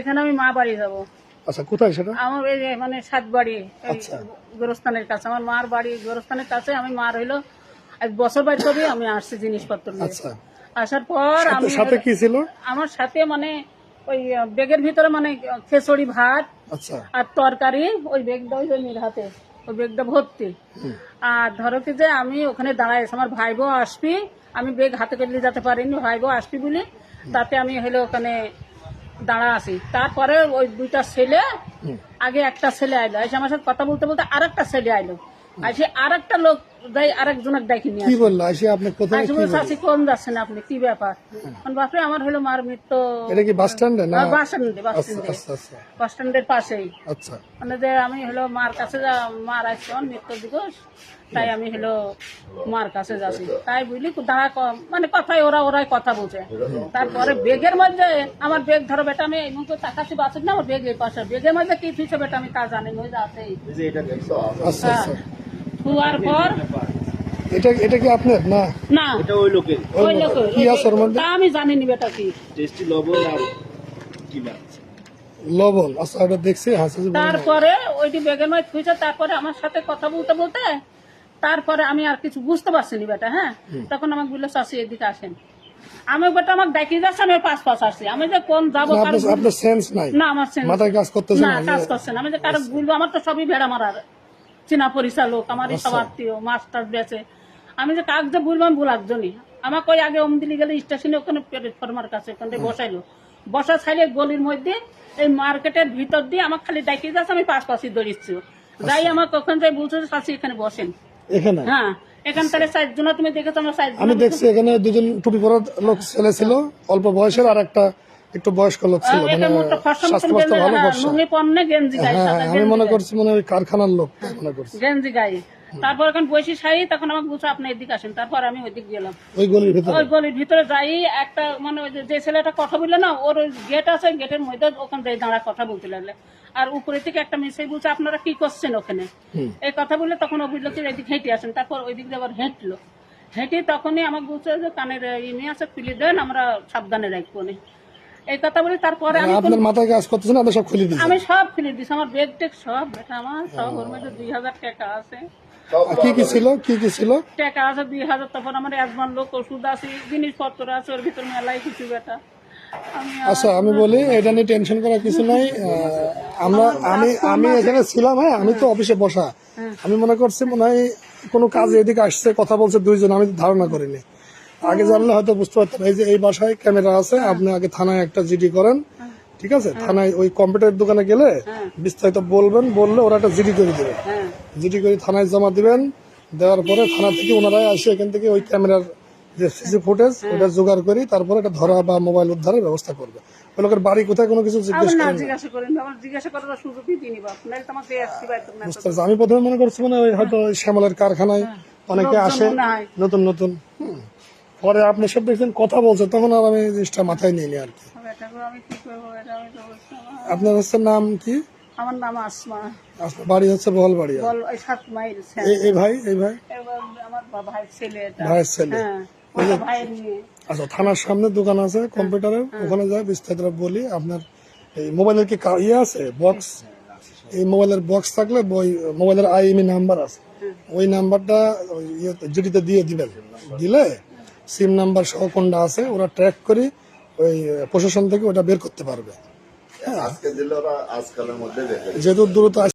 এখানে আমি মা বাড়ি যাব। আচ্ছা কোথায় সেটা? আমার এই যে মানে সাত বাড়ি আচ্ছা। গোরস্থানের কাছে। আমার মার বাড়ি গোরস্থানের কাছে। আমি মার হইল এক বছর বাড়ি কবে আমি আসছি জিনিসপত্র নিয়ে। আচ্ছা। আসার পর আমি সাথে- কি ছিল? আমার সাথে মানে ওই বেগের ভিতরে মানে খেসড়ি ভাত আচ্ছা। আর তরকারি। ওই বেগটা ওই জমির হাতে। ওই বেগটা ভর্তি। আর ধরো কি যে আমি ওখানে দাঁড়াই আছি, আমার ভাই বউ আসবি। আমি বেগ হাতে করে যেতে পারিনি। ভাই বউ আসবি বলে। তাতে আমি হলো ওখানে দাঁড়া আছি। তারপরে ওই দুইটা ছেলে আগে একটা ছেলে আইলো। এসে আমার সাথে কথা বলতে বলতে আর একটা ছেলে আইলো। আসে আর একটা লোক আরেকজনের ডাকি নিয়ে কি আসে। বলল? আসি আপনি কোথায় আসে কি যাচ্ছেন আপনি ব্যাপার? কারণ বাপরে আমার হলো মার মৃত্যু। এটা কি বাস স্ট্যান্ডে না? বাস স্ট্যান্ডে বাস স্ট্যান্ডে বাস স্ট্যান্ডের পাশেই। আচ্ছা। মানে যে আমি হলো মার কাছে যা মার আসছে আমার মৃত্যু দিবস। তাই আমি হলো মার কাছে যাচ্ছি। তাই বুঝলি দাঁড়া মানে কথাই ওরা ওরাই কথা বলছে। তারপরে বেগের মধ্যে আমার বেগ ধরো বেটা আমি এই মুহূর্তে তাকাচ্ছি বাসের না আমার বেগ এই পাশে। বেগের মধ্যে কি ফিসে বেটা আমি তা জানি ওই যে আচ্ছা আচ্ছা ধোয়ার পর এটা এটা কি আপনার? না। না। এটা ওই লোকের। ওই লোক কি আছে ওর মধ্যে? তা আমি জানি নি বেটা কি। টেস্টি লবণ আর কি না লবণ। আচ্ছা এটা দেখছি হাসি তারপরে ওইটি বেগের মধ্যে থুইছে তারপরে আমার সাথে কথা বলতে বলতে তারপরে আমি আর কিছু বুঝতে পারছি না বেটা হ্যাঁ? তখন আমাকে বলল চাষি এদিকে আসেন। আমি বেটা আমাকে ডাকিয়ে যাচ্ছে আমি পাঁচ পাঁচ আসছি। আমি যে কোন যাব আপনার সেন্স নাই। না আমার sense মাথায় কাজ করতেছে না না কাজ করছে না। আমি যে কারও বলব আমার তো সবই ভেড়া মারার। চেনা পরিচালক আমারই সব আচ্ছা। আত্মীয় মাস্টার বেছে আমি যে কাক যে বলব আমি বলার জন্যই আমাকে ওই আগে অমদিলি গেলে স্টেশনে ওখানে প্ল্যাটফর্মার কাছে ওখানে বসাইলো। বসা ছাড়িয়ে গলির মধ্যে এই মার্কেটের ভিতর দিয়ে আমার খালি ডাকিয়ে যাচ্ছে আমি পাশ পাশে দৌড়িচ্ছি। যাই আমাকে ওখানে যাই বলছে যে, চাচি এখানে বসেন। এখানে? হ্যাঁ এখান থেকে চারজন তুমি দেখেছ আমরা চারজন আমি দেখছি এখানে দুজন টুপি পরা লোক ছেলে ছিল অল্প বয়সের আর একটা একটু বয়স্ক লোক ছিল মানে স্বাস্থ্য ভালো করছে। হ্যাঁ আমি মনে করছি মনে হয় কারখানার লোক মনে করছি। গেঞ্জি গায়ে তারপর এখন শাড়ি তখন আমাকে বলছে আপনি এদিকে আসেন। তারপর আমি ওইদিক গেলাম। ওই গলির ভিতরে? ওই গলির ভিতরে যাই একটা মানে ওই যে- ছেলেটা কথা বলল না ওর ওই গেট আছে গেটের মধ্যে ওখান দাঁড়া কথা বলতে লাগলে। আর উপরে থেকে একটা মেসেজ বলছে আপনারা কি করছেন ওখানে? এই কথা বললে তখন ও বুঝলো কি এদিক হেঁটে আসেন। তারপর ওই দিক দিয়ে আবার হেঁটলো। হেঁটে তখনই আমাকে বলছে যে কানের ইমে আছে খুলে দেন আমরা সাবধানে রাখব নি। এই কথা বলি তারপরে আমি আপনার মাথায় কাজ করতেছে না আপনি সব খুলে দিয়েছেন? আমি সব খুলে দিছি আমার বেগ টেক সব বেটা আমার সব ওর মধ্যে দুই হাজার টাকা আছে। কি কি ছিল? কি কি ছিল? টাকা আছে দুই হাজার তারপর আমার একজন লোক ওষুধ আছে জিনিসপত্র আছে ওর ভিতর মেলাই কিছু বেটা। আচ্ছা আমি বলি এটা নিয়ে টেনশন করার কিছু নাই। আমরা আমি আমি এখানে ছিলাম হ্যাঁ আমি তো অফিসে বসা। আমি মনে করছি মনে হয় কোনো কাজে এদিকে আসছে কথা বলছে দুইজন আমি ধারণা করিনি। আগে জানলে হয়তো বুঝতে পারতাম এই যে এই বাসায় ক্যামেরা আছে আপনি আগে থানায় একটা জিডি করেন ঠিক আছে? থানায় ওই কম্পিউটার দোকানে গেলে বিস্তারিত বলবেন বললে ওরা একটা জিডি করে দেবে। হ্যাঁ। জিডি করে থানায় জমা দিবেন দেওয়ার পরে থানা থেকে ওনারাই আসে এখান থেকে ওই ক্যামেরার যে সিসি ফুটেজ ওটা জোগাড় করি তারপরে এটা ধরা বা মোবাইল উদ্ধারের ব্যবস্থা করবে। ওই লোকের বাড়ি কোথায় কোনো কিছু জিজ্ঞেস করেন বুঝতে পারছি। আমি প্রথমে মনে করছি মানে হয়তো শ্যামলের কারখানায় অনেকে আসে নতুন নতুন। পরে আপনি সব দেখছেন কথা বলছে তখন আর আমি জিনিসটা মাথায় নিইনি আর কি। আপনার হচ্ছে নাম কি? আমার নাম আসমা। বাড়ি হচ্ছে বহলবাড়ি বল ওই সাত মাইল এই এই ভাই এই ভাই? আমার ছেলে ছেলে। হ্যাঁ নিয়ে আচ্ছা থানার সামনে দোকান আছে কম্পিউটারের ওখানে যায় বিস্তারিত বলি আপনার এই মোবাইলের কি ইয়ে আছে? বক্স? এই মোবাইলের বক্স থাকলে ওই মোবাইলের আইএমই নাম্বার আছে। ওই নাম্বারটা ওই জিডিতে দিয়ে দিবেন। দিলে সিম নাম্বার সহ কোনটা আছে ওরা ট্র্যাক করে ওই প্রশাসন থেকে ওটা বের করতে পারবে। আজকে দিলে ওরা আজকালের মধ্যে দেখে যেহেতু দ্রুত